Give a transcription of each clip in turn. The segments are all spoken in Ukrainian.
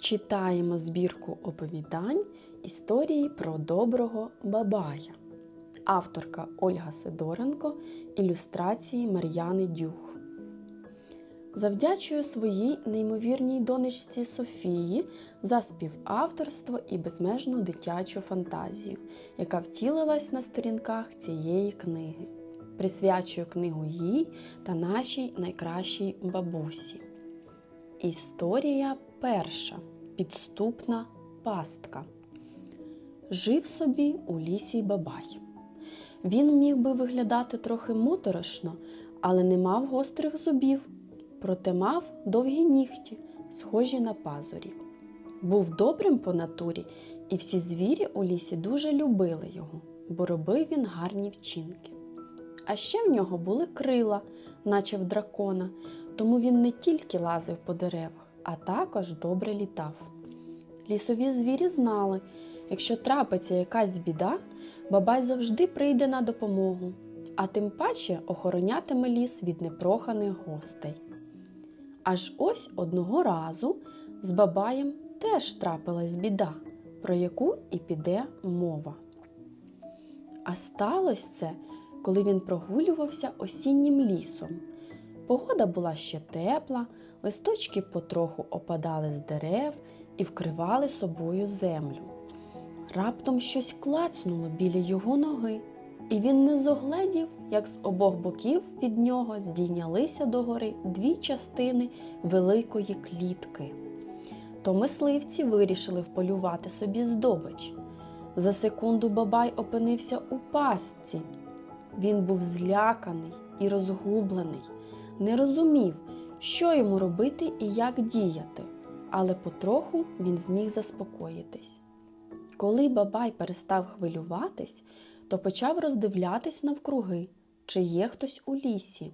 Читаємо збірку оповідань історії про доброго бабая. Авторка Ольга Сидоренко, ілюстрації Мар'яни Дюх. Завдячую своїй неймовірній донечці Софії за співавторство і безмежну дитячу фантазію, яка втілилась на сторінках цієї книги. Присвячую книгу їй та нашій найкращій бабусі. Історія перша. Підступна пастка. Жив собі у лісі бабай. Він міг би виглядати трохи моторошно, але не мав гострих зубів, проте мав довгі нігті, схожі на пазурі. Був добрим по натурі, і всі звірі у лісі дуже любили його, бо робив він гарні вчинки. А ще в нього були крила, наче в дракона, тому він не тільки лазив по деревах, а також добре літав. Лісові звірі знали, якщо трапиться якась біда, бабай завжди прийде на допомогу, а тим паче охоронятиме ліс від непроханих гостей. Аж ось одного разу з бабаєм теж трапилась біда, про яку і піде мова. А сталося це, коли він прогулювався осіннім лісом. Погода була ще тепла, листочки потроху опадали з дерев і вкривали собою землю. Раптом щось клацнуло біля його ноги, і він не зогледів, як з обох боків від нього здійнялися догори дві частини великої клітки. То мисливці вирішили вполювати собі здобич. За секунду бабай опинився у пастці. Він був зляканий і розгублений, не розумів, що йому робити і як діяти, але потроху він зміг заспокоїтись. Коли бабай перестав хвилюватись, то почав роздивлятись навкруги, чи є хтось у лісі.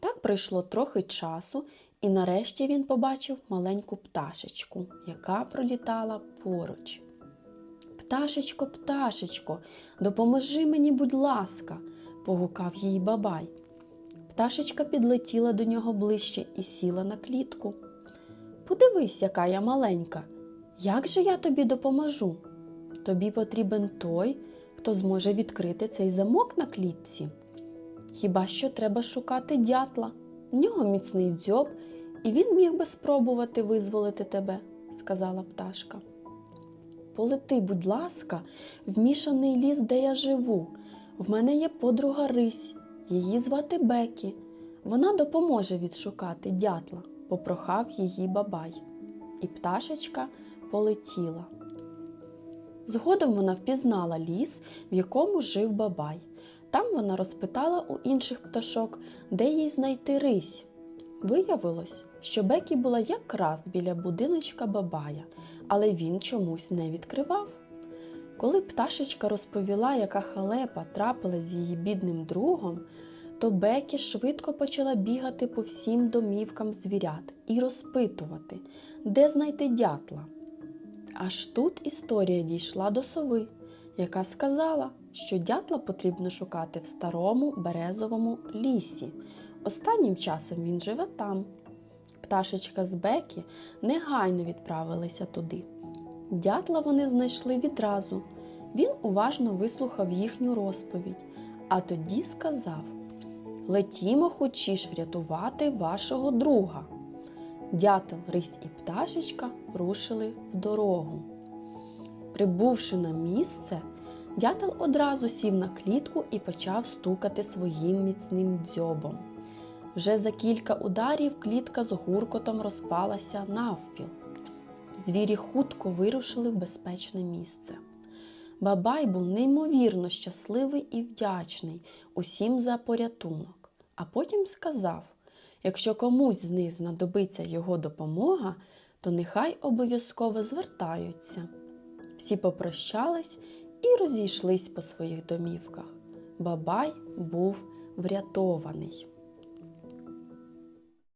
Так пройшло трохи часу, і нарешті він побачив маленьку пташечку, яка пролітала поруч. Пташечко, пташечко, допоможи мені, будь ласка, погукав її бабай. Пташечка підлетіла до нього ближче і сіла на клітку. Подивись, яка я маленька. Як же я тобі допоможу? Тобі потрібен той, хто зможе відкрити цей замок на клітці. Хіба що треба шукати дятла? В нього міцний дзьоб, і він міг би спробувати визволити тебе, сказала пташка. Полети, будь ласка, в мішаний ліс, де я живу. В мене є подруга Рись, її звати Бекі. Вона допоможе відшукати дятла, попрохав її бабай. І пташечка полетіла. Згодом вона впізнала ліс, в якому жив бабай. Там вона розпитала у інших пташок, де їй знайти рись. Виявилось, що Бекі була якраз біля будиночка бабая, але він чомусь не відкривав. Коли пташечка розповіла, яка халепа трапила з її бідним другом, то Бекі швидко почала бігати по всім домівкам звірят і розпитувати, де знайти дятла. Аж тут історія дійшла до сови, яка сказала, що дятла потрібно шукати в старому березовому лісі. Останнім часом він живе там. Пташечка з Бекі негайно відправилися туди. Дятла вони знайшли відразу. Він уважно вислухав їхню розповідь, а тоді сказав: Летімо хочіш рятувати вашого друга. Дятел, рись і пташечка рушили в дорогу. Прибувши на місце, дятел одразу сів на клітку і почав стукати своїм міцним дзьобом. Вже за кілька ударів клітка з гуркотом розпалася навпіл. Звірі хутко вирушили в безпечне місце. Бабай був неймовірно щасливий і вдячний усім за порятунок, а потім сказав: якщо комусь з них знадобиться його допомога, то нехай обов'язково звертаються. Всі попрощались і розійшлись по своїх домівках. Бабай був врятований.